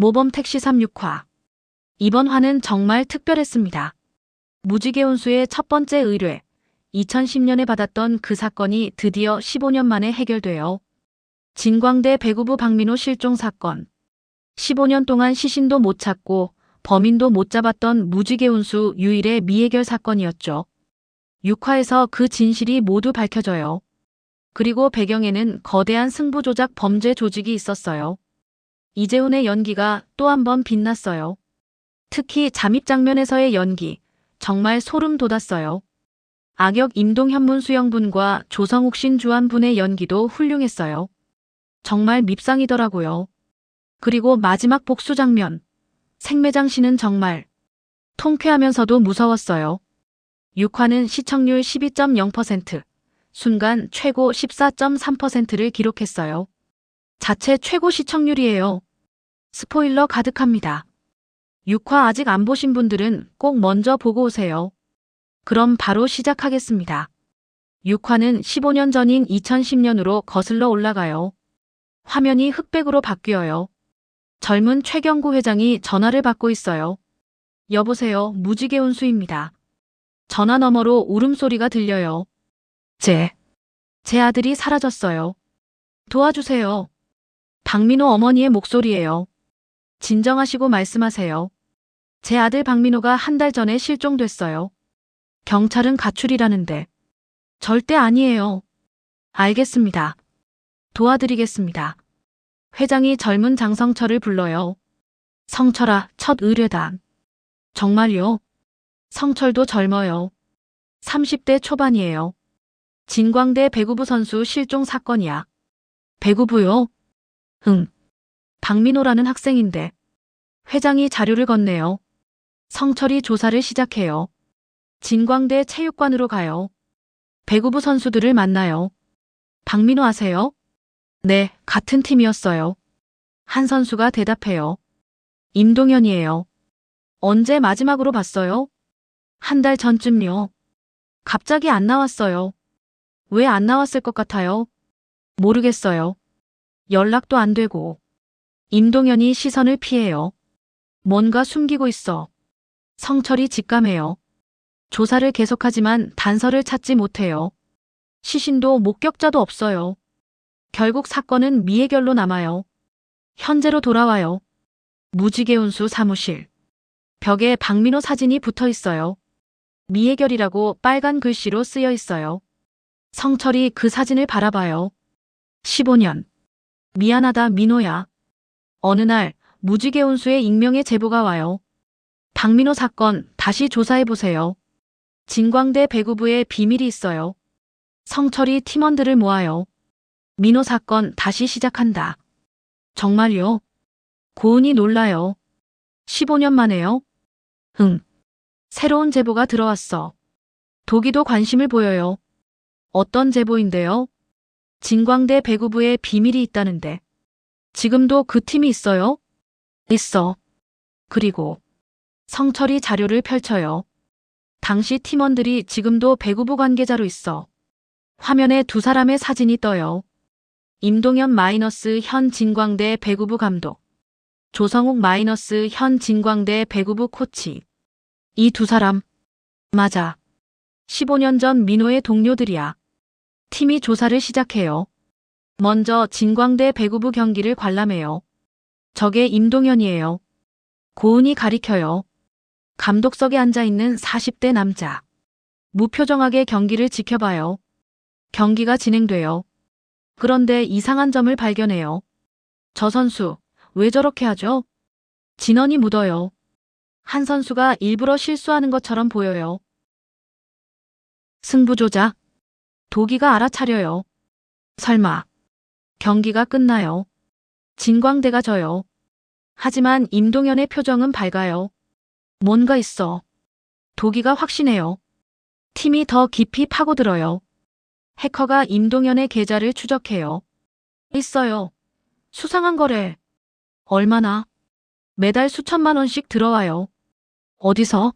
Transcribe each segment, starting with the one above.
모범 택시 36화. 이번 화는 정말 특별했습니다. 무지개 온수의 첫 번째 의뢰. 2010년에 받았던 그 사건이 드디어 15년 만에 해결되어 진광대 배구부 박민호 실종 사건. 15년 동안 시신도 못 찾고 범인도 못 잡았던 무지개 온수 유일의 미해결 사건이었죠. 6화에서 그 진실이 모두 밝혀져요. 그리고 배경에는 거대한 승부 조작 범죄 조직이 있었어요. 이재훈의 연기가 또 한 번 빛났어요. 특히 잠입 장면에서의 연기, 정말 소름 돋았어요. 악역 임동현문 수영분과 조성욱 신 주한분의 연기도 훌륭했어요. 정말 밉상이더라고요. 그리고 마지막 복수 장면. 생매장 씨는 정말 통쾌하면서도 무서웠어요. 6화는 시청률 12.0%, 순간 최고 14.3%를 기록했어요. 자체 최고 시청률이에요. 스포일러 가득합니다. 6화 아직 안 보신 분들은 꼭 먼저 보고 오세요. 그럼 바로 시작하겠습니다. 6화는 15년 전인 2010년으로 거슬러 올라가요. 화면이 흑백으로 바뀌어요. 젊은 최경구 회장이 전화를 받고 있어요. 여보세요, 무지개 온수입니다. 전화 너머로 울음소리가 들려요. 제, 제 아들이 사라졌어요. 도와주세요. 박민호 어머니의 목소리예요. 진정하시고 말씀하세요. 제 아들 박민호가 한 달 전에 실종됐어요. 경찰은 가출이라는데. 절대 아니에요. 알겠습니다. 도와드리겠습니다. 회장이 젊은 장성철을 불러요. 성철아, 첫 의뢰단. 정말요? 성철도 젊어요. 30대 초반이에요. 진광대 배구부 선수 실종 사건이야. 배구부요? 응. 박민호라는 학생인데. 회장이 자료를 건네요. 성철이 조사를 시작해요. 진광대 체육관으로 가요. 배구부 선수들을 만나요. 박민호 아세요? 네, 같은 팀이었어요. 한 선수가 대답해요. 임동현이에요. 언제 마지막으로 봤어요? 한 달 전쯤요. 갑자기 안 나왔어요. 왜 안 나왔을 것 같아요? 모르겠어요. 연락도 안 되고. 임동현이 시선을 피해요. 뭔가 숨기고 있어. 성철이 직감해요. 조사를 계속하지만 단서를 찾지 못해요. 시신도 목격자도 없어요. 결국 사건은 미해결로 남아요. 현재로 돌아와요. 무지개 운수 사무실. 벽에 박민호 사진이 붙어 있어요. 미해결이라고 빨간 글씨로 쓰여 있어요. 성철이 그 사진을 바라봐요. 15년. 미안하다 민호야. 어느 날 무지개 운수의 익명의 제보가 와요. 박민호 사건 다시 조사해보세요. 진광대 배구부에 비밀이 있어요. 성철이 팀원들을 모아요. 민호 사건 다시 시작한다. 정말요? 고은이 놀라요. 15년 만에요? 응. 새로운 제보가 들어왔어. 도기도 관심을 보여요. 어떤 제보인데요? 진광대 배구부에 비밀이 있다는데. 지금도 그 팀이 있어요? 있어. 그리고 성철이 자료를 펼쳐요. 당시 팀원들이 지금도 배구부 관계자로 있어. 화면에 두 사람의 사진이 떠요. 임동현 마이너스 현 진광대 배구부 감독. 조성욱 마이너스 현 진광대 배구부 코치. 이 두 사람. 맞아. 15년 전 민호의 동료들이야. 팀이 조사를 시작해요. 먼저 진광대 배구부 경기를 관람해요. 저게 임동현이에요. 고은이 가리켜요. 감독석에 앉아있는 40대 남자. 무표정하게 경기를 지켜봐요. 경기가 진행돼요. 그런데 이상한 점을 발견해요. 저 선수, 왜 저렇게 하죠? 진원이 묻어요. 한 선수가 일부러 실수하는 것처럼 보여요. 승부조작. 도기가 알아차려요. 설마. 경기가 끝나요. 진광대가 져요. 하지만 임동현의 표정은 밝아요. 뭔가 있어. 도기가 확신해요. 팀이 더 깊이 파고들어요. 해커가 임동현의 계좌를 추적해요. 있어요. 수상한 거래. 얼마나? 매달 수천만 원씩 들어와요. 어디서?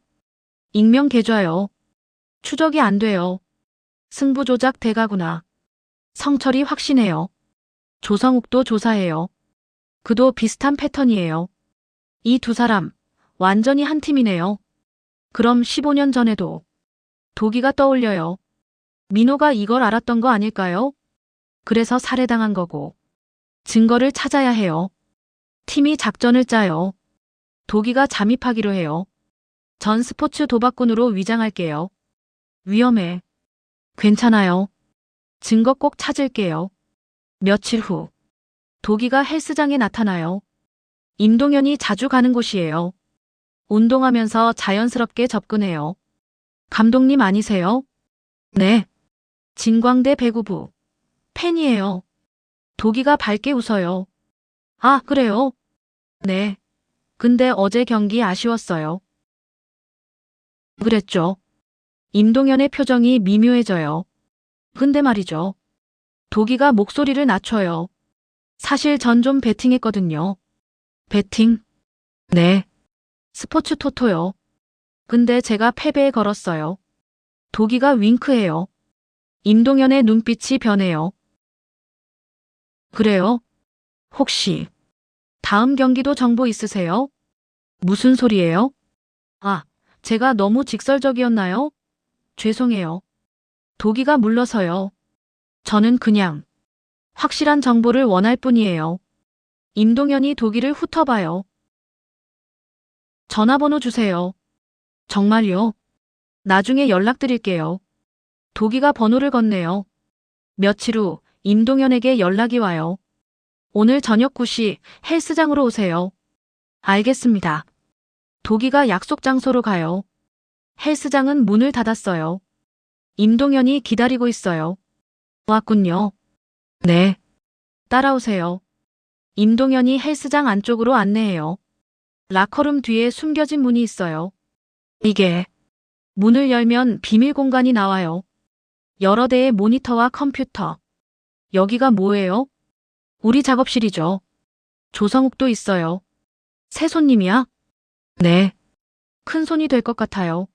익명 계좌요. 추적이 안 돼요. 승부 조작 대가구나. 성철이 확신해요. 조성욱도 조사해요. 그도 비슷한 패턴이에요. 이 두 사람, 완전히 한 팀이네요. 그럼 15년 전에도 도기가 떠올려요. 민호가 이걸 알았던 거 아닐까요? 그래서 살해당한 거고. 증거를 찾아야 해요. 팀이 작전을 짜요. 도기가 잠입하기로 해요. 전 스포츠 도박꾼으로 위장할게요. 위험해. 괜찮아요. 증거 꼭 찾을게요. 며칠 후, 도기가 헬스장에 나타나요. 임동현이 자주 가는 곳이에요. 운동하면서 자연스럽게 접근해요. 감독님 아니세요? 네. 진광대 배구부. 팬이에요. 도기가 밝게 웃어요. 아, 그래요? 네. 근데 어제 경기 아쉬웠어요. 그랬죠. 임동현의 표정이 미묘해져요. 근데 말이죠. 도기가 목소리를 낮춰요. 사실 전 좀 베팅했거든요. 베팅? 네. 스포츠 토토요. 근데 제가 패배에 걸었어요. 도기가 윙크해요. 임동현의 눈빛이 변해요. 그래요? 혹시 다음 경기도 정보 있으세요? 무슨 소리예요? 아, 제가 너무 직설적이었나요? 죄송해요. 도기가 물러서요. 저는 그냥 확실한 정보를 원할 뿐이에요. 임동현이 도기를 훑어봐요. 전화번호 주세요. 정말요? 나중에 연락드릴게요. 도기가 번호를 건네요. 며칠 후 임동현에게 연락이 와요. 오늘 저녁 9시 헬스장으로 오세요. 알겠습니다. 도기가 약속 장소로 가요. 헬스장은 문을 닫았어요. 임동현이 기다리고 있어요. 왔군요. 네. 따라오세요. 임동현이 헬스장 안쪽으로 안내해요. 라커룸 뒤에 숨겨진 문이 있어요. 이게 문을 열면 비밀 공간이 나와요. 여러 대의 모니터와 컴퓨터. 여기가 뭐예요? 우리 작업실이죠. 조성욱도 있어요. 새 손님이야? 네. 큰 손이 될 것 같아요.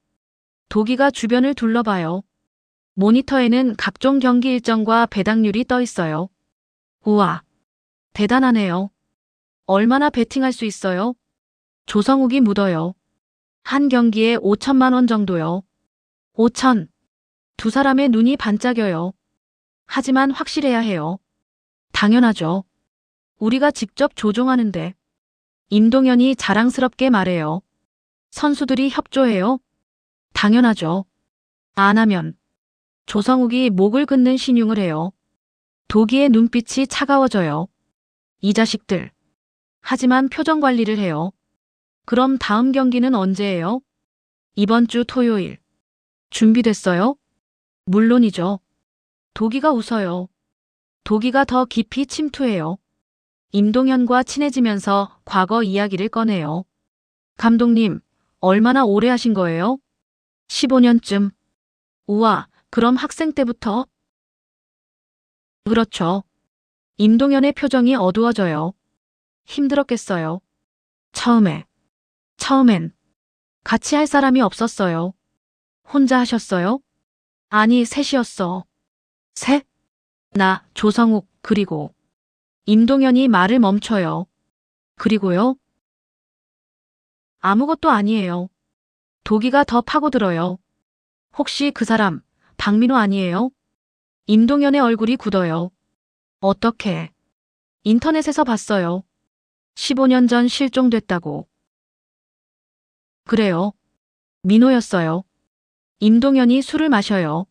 도기가 주변을 둘러봐요. 모니터에는 각종 경기 일정과 배당률이 떠 있어요. 우와. 대단하네요. 얼마나 베팅할 수 있어요? 조성욱이 묻어요. 한 경기에 5천만 원 정도요. 5천. 두 사람의 눈이 반짝여요. 하지만 확실해야 해요. 당연하죠. 우리가 직접 조종하는데. 임동현이 자랑스럽게 말해요. 선수들이 협조해요? 당연하죠. 안 하면 조성욱이 목을 긋는 신용을 해요. 도기의 눈빛이 차가워져요. 이 자식들. 하지만 표정 관리를 해요. 그럼 다음 경기는 언제예요? 이번 주 토요일. 준비됐어요? 물론이죠. 도기가 웃어요. 도기가 더 깊이 침투해요. 임동현과 친해지면서 과거 이야기를 꺼내요. 감독님, 얼마나 오래 하신 거예요? 15년쯤. 우와, 그럼 학생 때부터? 그렇죠. 임동현의 표정이 어두워져요. 힘들었겠어요. 처음에. 처음엔. 같이 할 사람이 없었어요. 혼자 하셨어요? 아니, 셋이었어. 셋? 나, 조성욱, 그리고. 임동현이 말을 멈춰요. 그리고요? 아무것도 아니에요. 도기가 더 파고들어요. 혹시 그 사람, 박민호 아니에요? 임동현의 얼굴이 굳어요. 어떻게? 인터넷에서 봤어요. 15년 전 실종됐다고. 그래요. 민호였어요. 임동현이 술을 마셔요.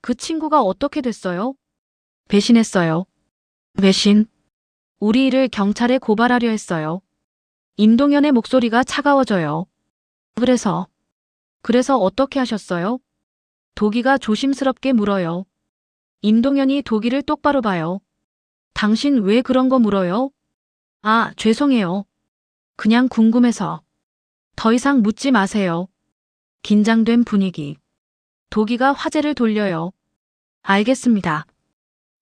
그 친구가 어떻게 됐어요? 배신했어요. 배신? 우리 일을 경찰에 고발하려 했어요. 임동현의 목소리가 차가워져요. 그래서, 그래서 어떻게 하셨어요? 도기가 조심스럽게 물어요. 임동현이 도기를 똑바로 봐요. 당신 왜 그런 거 물어요? 아, 죄송해요. 그냥 궁금해서. 더 이상 묻지 마세요. 긴장된 분위기. 도기가 화제를 돌려요. 알겠습니다.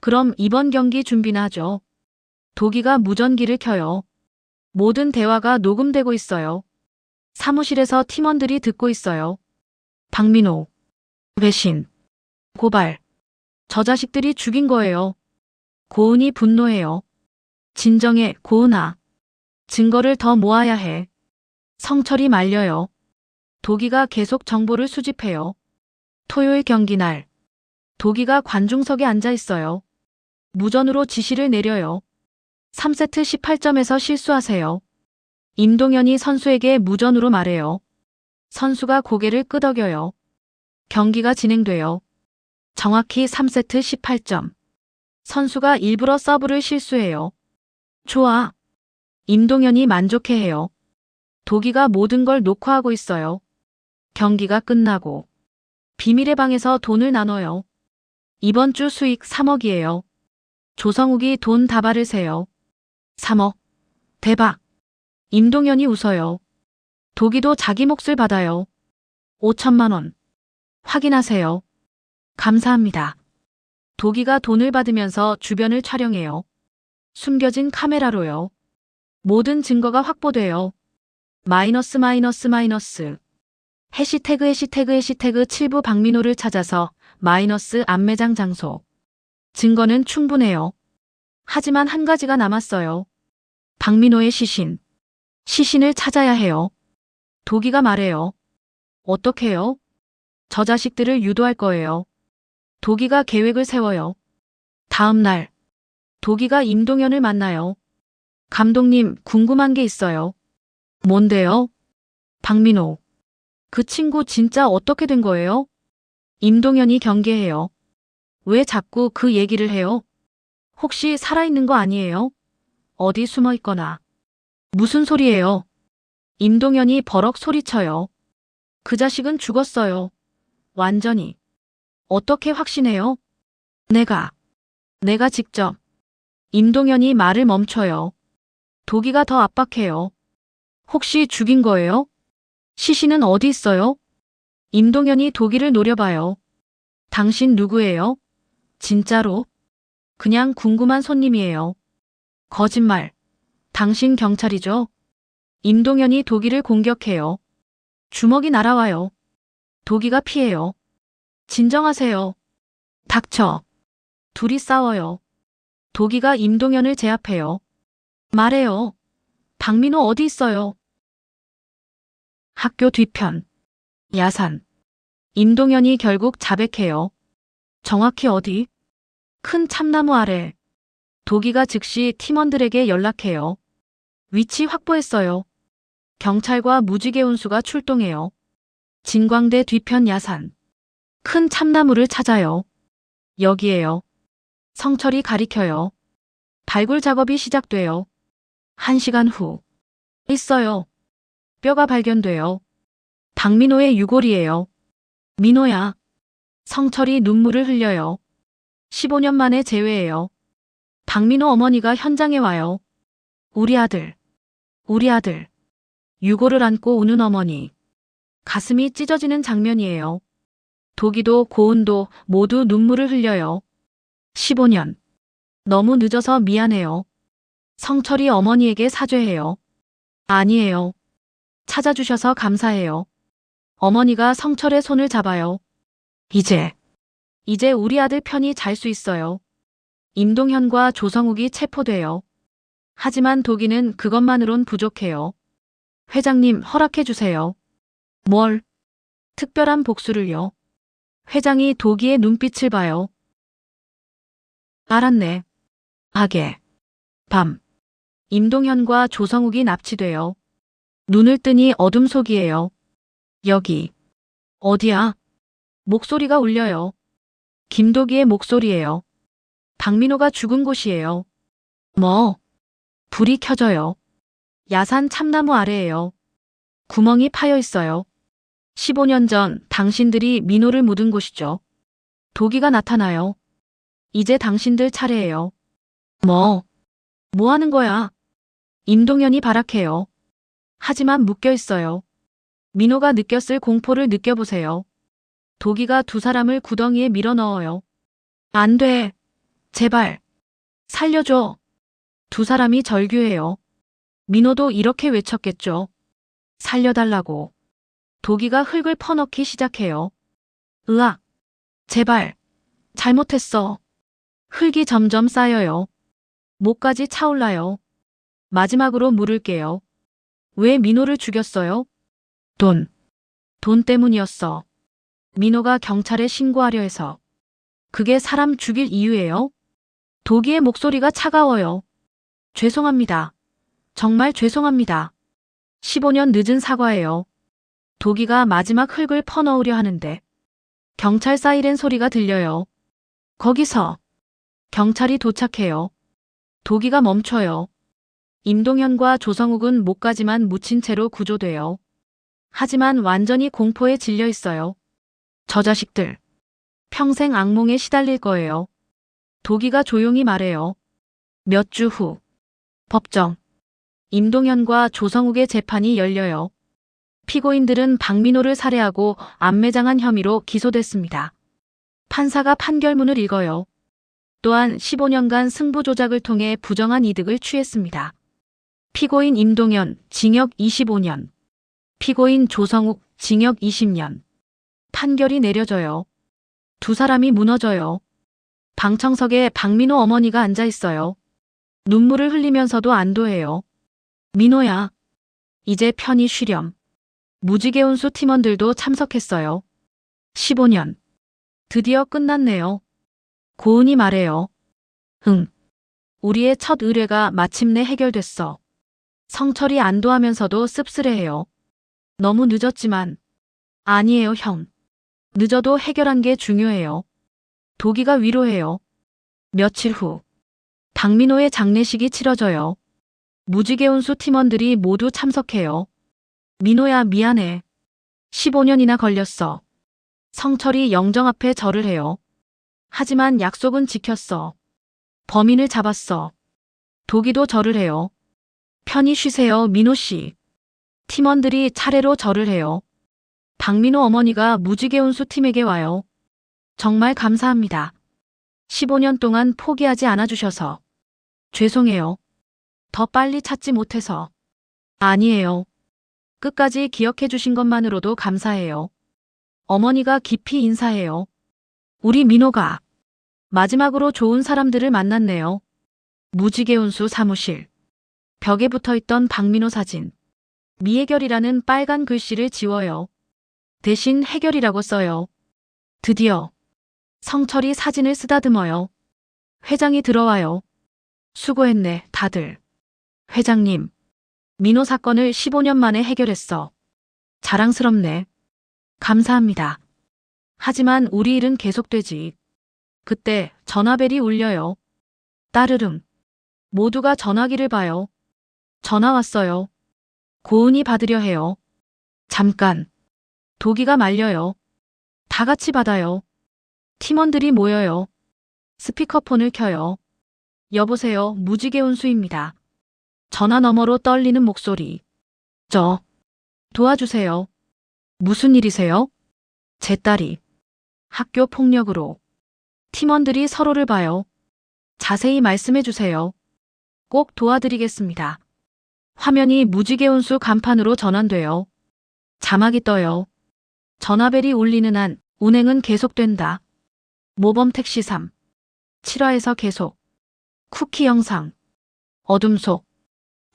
그럼 이번 경기 준비나 하죠. 도기가 무전기를 켜요. 모든 대화가 녹음되고 있어요. 사무실에서 팀원들이 듣고 있어요. 박민호. 배신. 고발. 저 자식들이 죽인 거예요. 고은이 분노해요. 진정해, 고은아. 증거를 더 모아야 해. 성철이 말려요. 도기가 계속 정보를 수집해요. 토요일 경기 날. 도기가 관중석에 앉아 있어요. 무전으로 지시를 내려요. 3세트 18점에서 실수하세요. 임동현이 선수에게 무전으로 말해요. 선수가 고개를 끄덕여요. 경기가 진행돼요. 정확히 3세트 18점. 선수가 일부러 서브를 실수해요. 좋아. 임동현이 만족해해요. 도기가 모든 걸 녹화하고 있어요. 경기가 끝나고 비밀의 방에서 돈을 나눠요. 이번 주 수익 3억이에요. 조성욱이 돈 다발을 세요. 3억. 대박. 임동현이 웃어요. 도기도 자기 몫을 받아요. 5천만 원. 확인하세요. 감사합니다. 도기가 돈을 받으면서 주변을 촬영해요. 숨겨진 카메라로요. 모든 증거가 확보돼요. 마이너스 마이너스 마이너스. 해시태그 해시태그 해시태그 7부 박민호를 찾아서 마이너스 안매장 장소. 증거는 충분해요. 하지만 한 가지가 남았어요. 박민호의 시신. 시신을 찾아야 해요. 도기가 말해요. 어떻게요? 저 자식들을 유도할 거예요. 도기가 계획을 세워요. 다음 날, 도기가 임동현을 만나요. 감독님, 궁금한 게 있어요. 뭔데요? 박민호. 그 친구 진짜 어떻게 된 거예요? 임동현이 경계해요. 왜 자꾸 그 얘기를 해요? 혹시 살아있는 거 아니에요? 어디 숨어 있거나. 무슨 소리예요? 임동현이 버럭 소리쳐요. 그 자식은 죽었어요. 완전히. 어떻게 확신해요? 내가. 내가 직접. 임동현이 말을 멈춰요. 도기가 더 압박해요. 혹시 죽인 거예요? 시신은 어디 있어요? 임동현이 도기를 노려봐요. 당신 누구예요? 진짜로? 그냥 궁금한 손님이에요. 거짓말. 당신 경찰이죠? 임동현이 도기를 공격해요. 주먹이 날아와요. 도기가 피해요. 진정하세요. 닥쳐. 둘이 싸워요. 도기가 임동현을 제압해요. 말해요. 박민호 어디 있어요? 학교 뒤편. 야산. 임동현이 결국 자백해요. 정확히 어디? 큰 참나무 아래. 도기가 즉시 팀원들에게 연락해요. 위치 확보했어요. 경찰과 무지개 운수가 출동해요. 진광대 뒤편 야산. 큰 참나무를 찾아요. 여기에요. 성철이 가리켜요. 발굴 작업이 시작돼요. 한 시간 후. 있어요. 뼈가 발견돼요. 박민호의 유골이에요. 민호야. 성철이 눈물을 흘려요. 15년 만에 재회해요. 박민호 어머니가 현장에 와요. 우리 아들. 우리 아들. 유골을 안고 우는 어머니. 가슴이 찢어지는 장면이에요. 도기도 고은도 모두 눈물을 흘려요. 15년. 너무 늦어서 미안해요. 성철이 어머니에게 사죄해요. 아니에요. 찾아주셔서 감사해요. 어머니가 성철의 손을 잡아요. 이제, 이제 우리 아들 편히 잘 수 있어요. 임동현과 조성욱이 체포돼요. 하지만 도기는 그것만으론 부족해요. 회장님 허락해 주세요. 뭘? 특별한 복수를요. 회장이 도기의 눈빛을 봐요. 알았네. 악에. 밤. 임동현과 조성욱이 납치돼요. 눈을 뜨니 어둠 속이에요. 여기. 어디야? 목소리가 울려요. 김도기의 목소리예요. 박민호가 죽은 곳이에요. 뭐? 불이 켜져요. 야산 참나무 아래에요. 구멍이 파여 있어요. 15년 전 당신들이 민호를 묻은 곳이죠. 도기가 나타나요. 이제 당신들 차례예요. 뭐? 뭐 하는 거야? 임동현이 발악해요. 하지만 묶여 있어요. 민호가 느꼈을 공포를 느껴보세요. 도기가 두 사람을 구덩이에 밀어 넣어요. 안 돼. 제발. 살려줘. 두 사람이 절규해요. 민호도 이렇게 외쳤겠죠. 살려달라고. 도기가 흙을 퍼넣기 시작해요. 으악. 제발. 잘못했어. 흙이 점점 쌓여요. 목까지 차올라요. 마지막으로 물을게요. 왜 민호를 죽였어요? 돈. 돈 때문이었어. 민호가 경찰에 신고하려 해서. 그게 사람 죽일 이유예요? 도기의 목소리가 차가워요. 죄송합니다. 정말 죄송합니다. 15년 늦은 사과예요. 도기가 마지막 흙을 퍼넣으려 하는데 경찰 사이렌 소리가 들려요. 거기서 경찰이 도착해요. 도기가 멈춰요. 임동현과 조성욱은 목까지만 묻힌 채로 구조돼요. 하지만 완전히 공포에 질려 있어요. 저 자식들. 평생 악몽에 시달릴 거예요. 도기가 조용히 말해요. 몇 주 후. 법정. 임동현과 조성욱의 재판이 열려요. 피고인들은 박민호를 살해하고 암매장한 혐의로 기소됐습니다. 판사가 판결문을 읽어요. 또한 15년간 승부 조작을 통해 부정한 이득을 취했습니다. 피고인 임동현 징역 25년. 피고인 조성욱 징역 20년. 판결이 내려져요. 두 사람이 무너져요. 방청석에 박민호 어머니가 앉아 있어요. 눈물을 흘리면서도 안도해요. 민호야. 이제 편히 쉬렴. 무지개 운수 팀원들도 참석했어요. 15년. 드디어 끝났네요. 고은이 말해요. 응. 우리의 첫 의뢰가 마침내 해결됐어. 성철이 안도하면서도 씁쓸해해요. 너무 늦었지만. 아니에요, 형. 늦어도 해결한 게 중요해요. 도기가 위로해요. 며칠 후. 박민호의 장례식이 치러져요. 무지개 운수 팀원들이 모두 참석해요. 민호야 미안해. 15년이나 걸렸어. 성철이 영정 앞에 절을 해요. 하지만 약속은 지켰어. 범인을 잡았어. 도기도 절을 해요. 편히 쉬세요, 민호 씨. 팀원들이 차례로 절을 해요. 박민호 어머니가 무지개 운수 팀에게 와요. 정말 감사합니다. 15년 동안 포기하지 않아주셔서. 죄송해요. 더 빨리 찾지 못해서. 아니에요. 끝까지 기억해 주신 것만으로도 감사해요. 어머니가 깊이 인사해요. 우리 민호가 마지막으로 좋은 사람들을 만났네요. 무지개 운수 사무실. 벽에 붙어 있던 박민호 사진. 미해결이라는 빨간 글씨를 지워요. 대신 해결이라고 써요. 드디어 성철이 사진을 쓰다듬어요. 회장이 들어와요. 수고했네, 다들. 회장님, 민호 사건을 15년 만에 해결했어. 자랑스럽네. 감사합니다. 하지만 우리 일은 계속되지. 그때 전화벨이 울려요. 따르릉. 모두가 전화기를 봐요. 전화 왔어요. 고은이 받으려 해요. 잠깐. 도기가 말려요. 다 같이 받아요. 팀원들이 모여요. 스피커폰을 켜요. 여보세요, 무지개 운수입니다. 전화 너머로 떨리는 목소리. 저, 도와주세요. 무슨 일이세요? 제 딸이 학교 폭력으로 팀원들이 서로를 봐요. 자세히 말씀해 주세요. 꼭 도와드리겠습니다. 화면이 무지개 운수 간판으로 전환돼요. 자막이 떠요. 전화벨이 울리는 한 운행은 계속된다. 모범 택시 3. 7화에서 계속. 쿠키 영상. 어둠 속.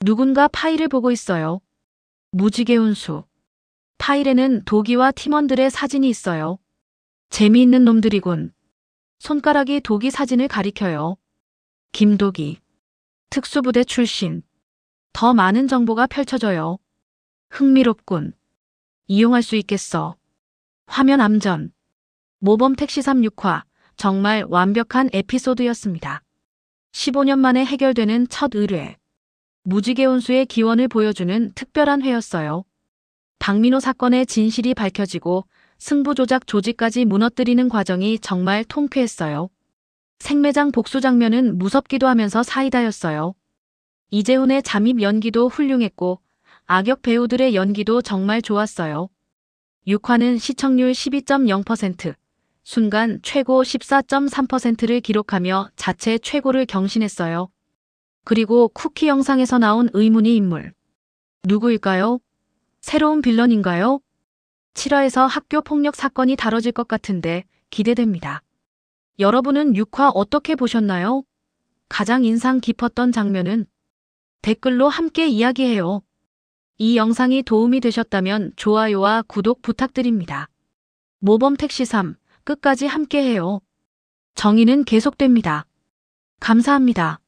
누군가 파일을 보고 있어요. 무지개 운수. 파일에는 도기와 팀원들의 사진이 있어요. 재미있는 놈들이군. 손가락이 도기 사진을 가리켜요. 김도기. 특수부대 출신. 더 많은 정보가 펼쳐져요. 흥미롭군. 이용할 수 있겠어. 화면 암전. 모범 택시 36화. 정말 완벽한 에피소드였습니다. 15년 만에 해결되는 첫 의뢰. 무지개 온수의 기원을 보여주는 특별한 회였어요. 박민호 사건의 진실이 밝혀지고 승부조작 조직까지 무너뜨리는 과정이 정말 통쾌했어요. 생매장 복수 장면은 무섭기도 하면서 사이다였어요. 이재훈의 잠입 연기도 훌륭했고 악역 배우들의 연기도 정말 좋았어요. 6화는 시청률 12.0%, 순간 최고 14.3%를 기록하며 자체 최고를 경신했어요. 그리고 쿠키 영상에서 나온 의문의 인물. 누구일까요? 새로운 빌런인가요? 7화에서 학교 폭력 사건이 다뤄질 것 같은데 기대됩니다. 여러분은 6화 어떻게 보셨나요? 가장 인상 깊었던 장면은 댓글로 함께 이야기해요. 이 영상이 도움이 되셨다면 좋아요와 구독 부탁드립니다. 모범 택시 3 끝까지 함께해요. 정의는 계속됩니다. 감사합니다.